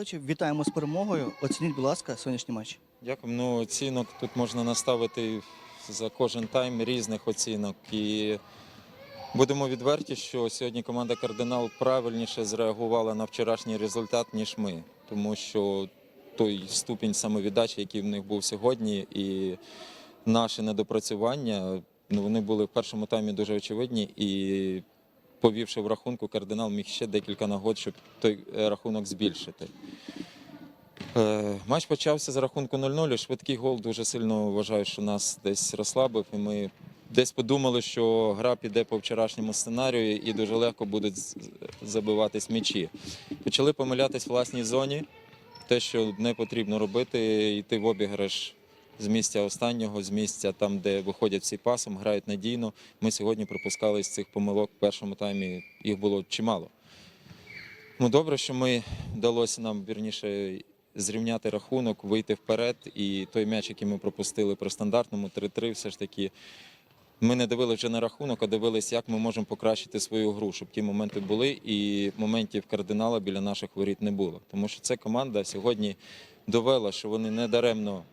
Вітаємо з перемогою. Оцініть, будь ласка, сьогоднішній матч. Дякую. Ну, оцінок тут можна наставити за кожен тайм різних оцінок. І будемо відверті, що сьогодні команда Кардинал правильніше зреагувала на вчорашній результат, ніж ми. Тому що той ступінь самовіддачі, який в них був сьогодні, і наші недопрацювання, ну, вони були в першому таймі дуже очевидні. І повівши в рахунку, кардинал міг ще декілька нагод, щоб той е, рахунок збільшити. Е, Матч почався з рахунку 0-0. Швидкий гол дуже сильно вважаю, що нас десь розслабив. І ми десь подумали, що гра піде по вчорашньому сценарію і дуже легко будуть забиватись м'ячі. Почали помилятись в власній зоні. Те, що не потрібно робити, йти в обіграш з місця останнього, з місця там, де виходять всі пасом, грають надійно. Ми сьогодні припускали з цих помилок в першому таймі. Їх було чимало. Ну, добре, що ми вдалося нам вірніше зрівняти рахунок, вийти вперед. І той м'яч, який ми пропустили при стандартному 3-3, все ж таки. Ми не дивилися вже на рахунок, а дивилися, як ми можемо покращити свою гру, щоб ті моменти були, і моментів кардинала біля наших воріт не було. Тому що ця команда сьогодні довела, що вони не даремно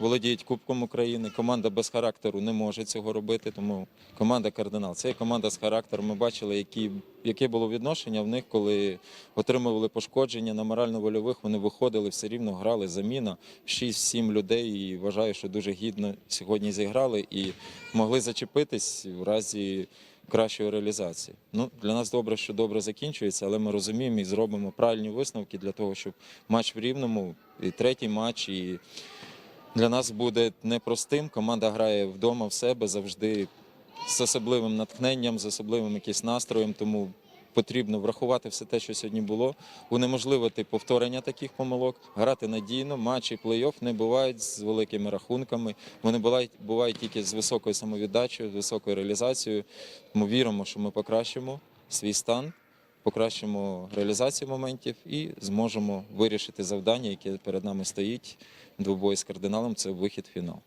володіють Кубком України. Команда без характеру не може цього робити. Тому команда кардинал. Це команда з характером. Ми бачили, які, яке було відношення в них, коли отримували пошкодження на морально-вольових. Вони виходили все рівно, грали заміна 6-7 людей. І вважаю, що дуже гідно сьогодні зіграли і могли зачепитись в разі. Кращої реалізації. Ну для нас добре, що добре закінчується, але ми розуміємо і зробимо правильні висновки для того, щоб матч в рівному, і третій матч, і для нас буде непростим. Команда грає вдома в себе завжди з особливим натхненням, з особливим якимось настроєм. Тому потрібно врахувати все те, що сьогодні було, унеможливити повторення таких помилок, грати надійно. Матчі плей-офф не бувають з великими рахунками. Вони бувають, бувають тільки з високою самовіддачею, з високою реалізацією. Ми віримо, що ми покращимо свій стан. Покращимо реалізацію моментів і зможемо вирішити завдання, яке перед нами стоїть двобої з кардиналом. Це вихід в фінал.